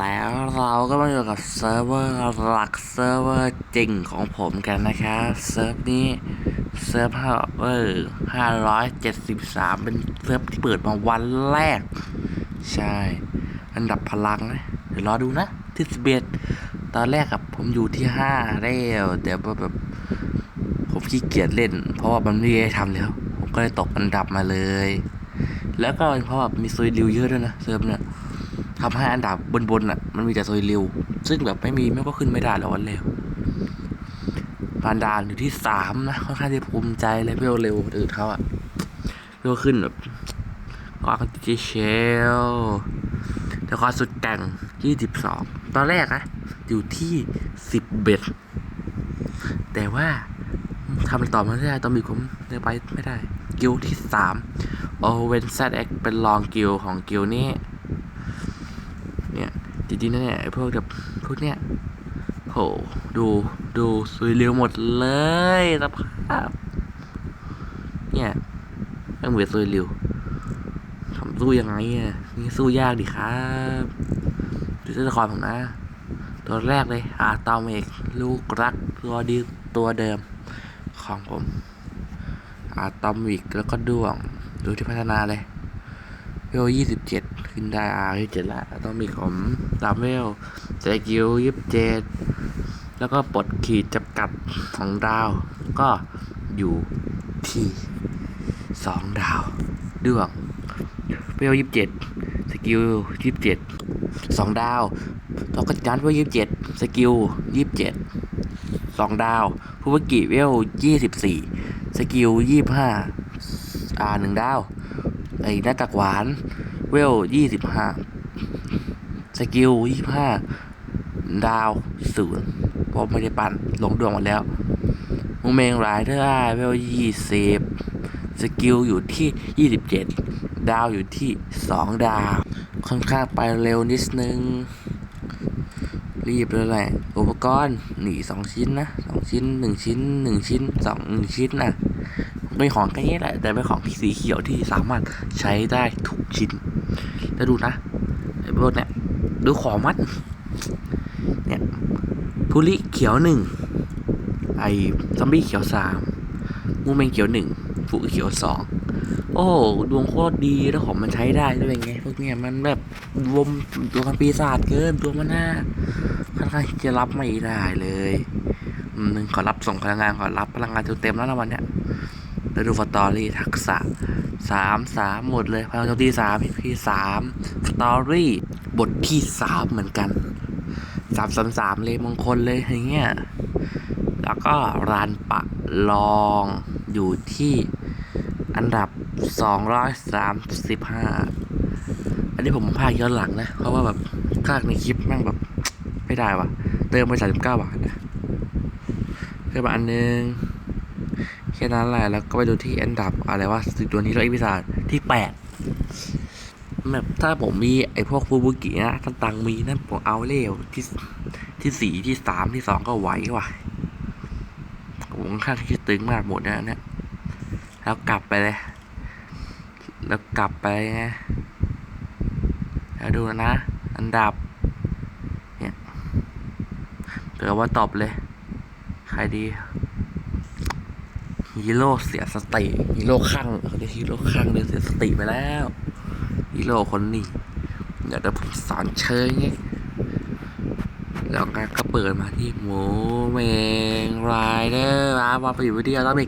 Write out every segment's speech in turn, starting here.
แล้วเราก็มาอยู่กับเซิร์ฟเวอร์หลักเซิร์ฟเวอร์จริงของผมกันนะครับเซิร์ฟนี้เซิร์ฟเวอร์ห้าร้อยเจ็ดสิบสามเป็นเซิร์ฟที่เปิดมาวันแรก ใช่ อันดับพลังนะเดี๋ยวรอดูนะ ที่สิบเอ็ดตอนแรกกับผมอยู่ที่ห้าแล้วแต่ว่าแบบ ผมขี้เกียจเล่น เพราะว่ามันไม่ได้ทำแล้ว ผมก็เลยตกอันดับมาเลย แล้วก็เพราะว่ามีซุยริวเยอะด้วยนะเซิร์ฟเนี่ย ทำให้อันดับบนๆอะมันมีแต่โซยริว ซึ่งแบบไม่มีไม่ก็ขึ้นไม่ได้แล้ววันเร็วพานดานอยู่ที่สามนะค่อนข้างที่ภูมิใจเลยเวลเร็วอื่นเขาอะเวลขึ้นแบบความคันติเชลแต่ความสุดแต่งยี่สิบสองตอนแรกนะอยู่ที่สิบเบ็ดแต่ว่าทำต่อมาไม่ได้ตอนมีผมเดินไปไม่ได้ กิลที่สามโอเวนซเอ็กเป็นรองกิลของกิลนี้เนี่ย จริงๆนะเนี่ยพวกแบบพวกเนี้ยโหดูดูสวยเร็วหมดเลยสภาพ เนี่ยต้องเหมือนสวยเร็วทำสู้ยังไงอะนี่สู้ยากดิครับดูตัวละครผมนะ ตัวแรกเลยอาตอมเอกลูกรักตัวดีตัวเดิมของผมอาตอมิกแล้วก็ดวง ดูที่พัฒนาเลย เวลยี่สิบเจ็ดขึ้นได้อายี่เจ็ดละอาตอมิกผมตามเวลสกิลยี่สิบเจ็ดแล้วก็ปลดขีดจำกัดของดาว ก็อยู่ที่สองดาวด้วงเวลยี่สิบเจ็ดสกิลยี่สิบเจ็ดสองดาวแล้วก็จันเวลยี่สิบเจ็ดสกิลยี่สิบเจ็ดสองดาวผู้วิกิเวลยี่สิบสี่สกิลยี่ห้าอ่าหนึ่งดาว ไอ้หน้าตักหวาน เวลยี่สิบห้าสกิลยี่ห้าดาวศูนย์เพราะไม่ได้ปั่นลงดวงหมดแล้วมูเมงไรเดอร์เวลยี่สิบสกิลอยู่ที่ยี่สิบเจ็ดดาวอยู่ที่สองดาว ค่อนข้างไปเร็วนิดนึง รีบเลยแหละ อุปกรณ์หนีสองชิ้นนะสองชิ้นหนึ่งชิ้นหนึ่งชิ้นสองหนึ่งชิ้นนะ เป็นของแค่นี้แหละ แต่เป็นของสีเขียวที่สามารถใช้ได้ทุกชิ้น แล้วดูนะไอ้พวกเนี้ยดูของมันเนี่ยทุลิเขียวหนึ่งไอ้ซอมบี้เขียวสามมูเมงเขียวหนึ่งฟุเขียวสองโอ้ดวงโคตรดีแล้วของมันใช้ได้ด้วยไงพวกเนี้ยมันแบบรวมตัวมันปีศาจเกินตัวมันน่าค่อนข้างจะรับไม่ได้เลยอืมหนึ่งขอรับส่งพลังงานขอรับพลังงานเต็มๆแล้วนะวันเนี้ย แล้วดูฟอตอรี่ทักษะสามสามหมดเลยพลังโจมตีสามพีสามสตอรี่บทที่สามเหมือนกันสามสามสามเลยมงคลเลยอย่างเงี้ยแล้วก็รานปะลองอยู่ที่อันดับสองร้อยสามสิบห้าอันนี้ผมพากย้อนหลังนะ เพราะว่าแบบภาคในคลิปแม่งแบบ ไม่ได้วะเติมไปสามสิบเก้าบาทนะเพิ่มมาอันนึง แค่นั้นแหละแล้วก็ไปดูที่อันดับอะไรว่าสิตัวนี้เราอีพิซาที่แปดแบบถ้าผมมีไอพวกฟูบุกินะถ้าตังมีนั่นผมเอาเร็วที่ที่สี่ที่สามที่สองก็ไหวว่ะผมค่อนข้างที่ตึงมากหมดนะเนี่ยแล้วกลับไปเลย แล้วกลับไปนะแล้วดูนะ อันดับ เนี่ยเดี๋ยวว่าตอบเลย ใครดี ฮีโร่เสียสติฮีโร่ข้างเขาเรียกฮีโร่ข้างเดินเสียสติไปแล้วฮีโร่คนนี้เดี๋ยวเดี๋ยวผมสอนเชยไงแล้วงานก็เปิดมาที่หมูเมงไรเดอร์มามาไปอยู่วิทยาต้องมี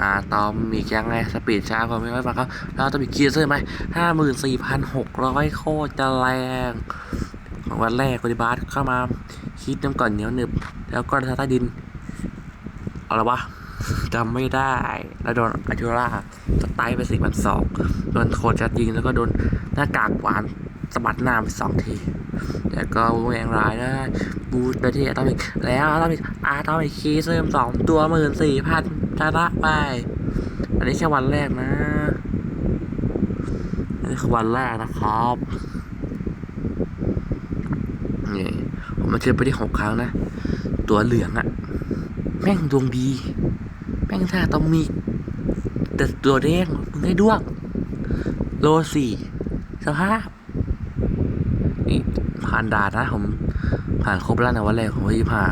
อ่าตอมมีแกงไงสปีดช้ากว่าไม่ค่อยฟังเขาแล้วตองมีคีย์เซอร์ไหมห้าหมื่นสี่พันหกร้อยโคตรจะแรง ของวันแรกปฏิบัติเข้ามา คิดน้ำก่อนเหนียวหนึบ แล้วก็ใต้ดิน เอาละวะ จำไม่ได้ แล้วโดนอาจูราสไตล์ไปสี่พันสองโดนโคจัดยิงแล้วก็โดนหน้ากากหวานสะบัดหน้าไปสองที แต่ก็แหวงร้ายได้บูทไปที่อะตอมิกแล้วอะตอมิกอะตอมิกคีเริมสองตัวหมื่นสี่พันชนะไป อันนี้แค่วันแรกนะอันนี้คือวันแรกนะครับนี่ผมมาเจอไปที่หกครั้งนะ ตัวเหลืองอะแม่งดวงดี แม่งท่าต้องมีแต่ตัวแดงมึงได้ด้วง โลสี่สภาพ นี่ผ่านด่านนะผม ผ่านครบแล้วนะวันแรกของวันยี่ห้า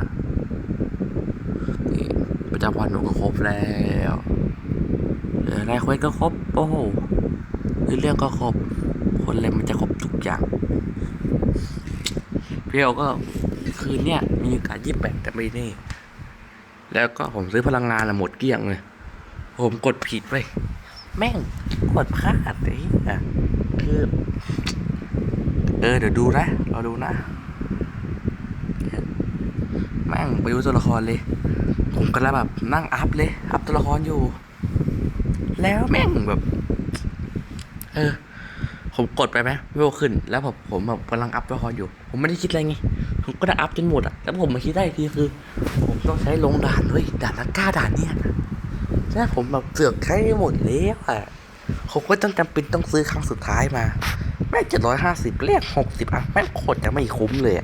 นี่ประจำวันหนูก็ครบแล้วเหลืออะไรเควสก็ครบ โอ้โหเรื่องก็ครบ คนเล่นมันจะครบทุกอย่างเพี่เอก็คืนเนี้ยมีโอกาสยี่แปดแต่ไม่นี่ แล้วก็ผมซื้อพลังงานอะหมดเกลี้ยงเลย ผมกดผิดไปแม่งกดพลาดไอ้เหี้ยคือเออเดี๋ยวดูนะเราดูนะแม่งไปดูตัวละครเลย ผมก็แล้วแบบนั่งอัพเลย อัพตัวละครอยู่ แล้วแม่งแบบ เออ ผมกดไปไหมเวลขึ้น แล้วผมผมแบบกำลังอัพตัวละครอยู่ ผมไม่ได้คิดอะไรไงผมก็ได้อัพจนหมดอะแล้วผมมาคิดได้อีกทีคือผม ต้องใช้ลงด่านเว้ยด่านละก้าด่านเนี่ยแล้วผมแบบเสือกใช้หมดแล้วอะผมก็ต้องจำเป็นต้องซื้อครั้งสุดท้ายมา แม่เจ็ดร้อยห้าสิบเลขหกสิบอะแม่โคตรจะไม่คุ้มเลย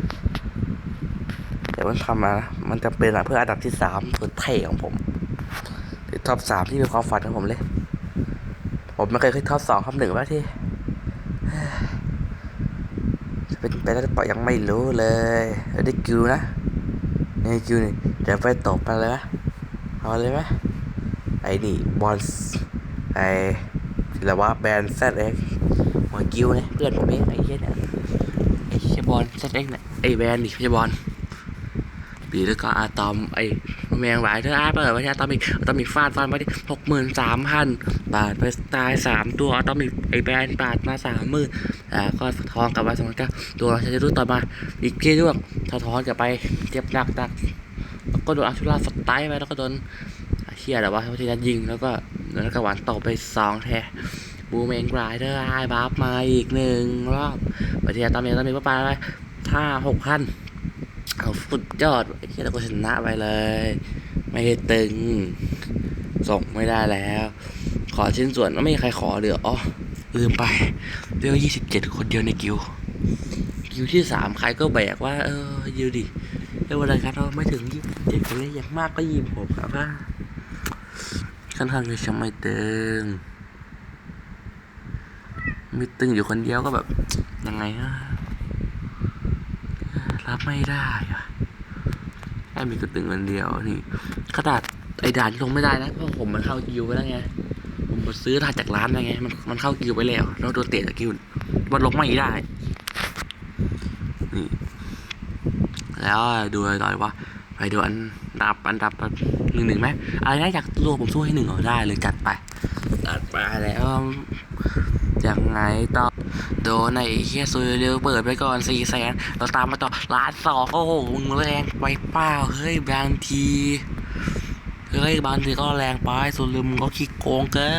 แต่มันทำมานะมันจำเป็นอะเพื่ออันดับที่สามเพื่อเท่ของผมหรือท็อปสามที่เป็นความฝันของผมเลย ผมไม่เคยขึ้นท็อปสองท็อปหนึ่งว่าที่จะเป็นไปได้หรือเปล่ายังไม่รู้เลยเดี๋ยวได้กิวนะ นี่กิวนี่เดี๋ยวไปตบไปเลยไหมเอาเลยไหมไอ้นี่บอลไอ้อะไรวะแบรนด์แซดเอ็กหัวกิวเนี่ยเพื่อนผมเองไอ้เหี้ยเนี่ยไอ้เชบอลแซดเอ็กเนี่ยไอ้แบรนด์นี่ไม่ใช่บอลปีแล้วก็อะตอมไอ้แมงหลายเธออาเปิดไว้ที่อะตอมิกอะตอมิกฟาดฟันไปที่หกหมื่นสามพันบาทไปตายสามตัวอะตอมิกไอ้แบรนด์บาทมาสามหมื่น แล้วก็สะท้อนกลับมาสองพันเก้าตัวเราจะรู้ต่อมา อีกที่เรื่องสะท้อนกลับไปเจ็บหนักหนักแล้วก็โดนอาชุราสไตล์ไปแล้วก็โดนเฮียแต่ว่าพทีนั้นยิงแล้วก็แล้วก็หวานตบไปสองแท้บูเมงไรเดอร์ไอ้บัฟมาอีกหนึ่งรอบปฏิทินตอนนี้ตอนนี้ก็ไปไปห้าหกพันเอาสุดยอดไอ้ที่เราก็ชนะไปเลย ไม่ตึงส่งไม่ได้แล้ว ขอชิ้นส่วนก็ไม่มีใครขอเหลืออ๋อ ลืมไปเรียกยี่สิบเจ็ดคนเดียวในกิวกิวที่สามใครก็แบกว่า เออยิวดิเรียกว่าอะไรครับเราไม่ถึงยี่สิบเจ็ดคนเลยอย่างมากก็ยิมผมครับว่าค่อนข้างจะไม่ตึงมีตึงอยู่คนเดียวก็แบบยังไงอะรับไม่ได้อะแค่มีกระตึงอันเดียวนี่ขนาดไอ้ด่านลงไม่ได้นะเพราะผมมันเข้ากิวไปแล้วไง ผมมาซื้อรหัสจากร้านไปไง มันมันเข้ากิวไปแล้วแล้วโดนเตะจากกิวมันลงไม่ได้นี่แล้วดูอะไรต่อดีว่า ไปดูอันดับอันดับหนึ่งหนึ่งไหมอะไรนะอยากรู้ผมสู้ให้หนึ่งเอาได้เลยจัดไปจัดไปแล้วยังไงต่อโดนไอ้เฮียซุยเร็วเปิดไปก่อนสี่แสนเราตามมาต่อล้านสองโอ้โหมึงแรงไปเปล่าเฮ้ยบางที เฮ้ยบางทีก็แรงไปส่วนลืมมึงก็ขี้โกงเกิ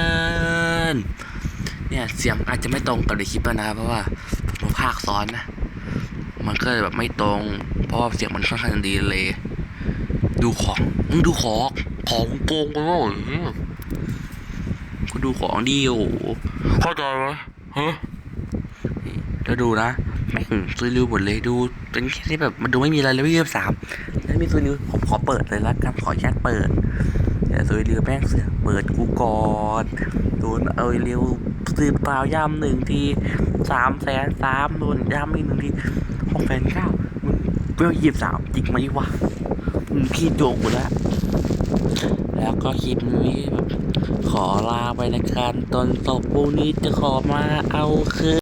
น เนี่ยเสียงอาจจะไม่ตรงกับในคลิปนะเพราะว่าผมภาคซ้อนนะ มันก็เลยแบบไม่ตรง เพราะว่าเสียงมันค่อนข้างดีเลย ดูของมึงดูของของโกงไปเลยก็ดูของดีโอ้โหเข้าใจไหมฮะแล้วดูนะแม่งซูริวหมดเลยดูเป็นแค่ที่แบบมันดูไม่มีอะไรเลยไม่ยี่สิบสาม แล้วมีซูริวผมขอเปิดเลยละกันขออนุญาตเปิดแต่ซูริวแม่งเสือเปิดกูก่อนโดนเอาเร็วสืบเปล่าย่ำหนึ่งทีสามแสนสามโดนย่ำอีกหนึ่งทีหกแสนเก้ามึงเปรี้ยวหยิบสามจริงไหมวะมึงขี้โจกูแล้วแล้วก็คลิปนี้แบบขอลาไปในการตอนตบพวกนี้จะขอมาเอาคืน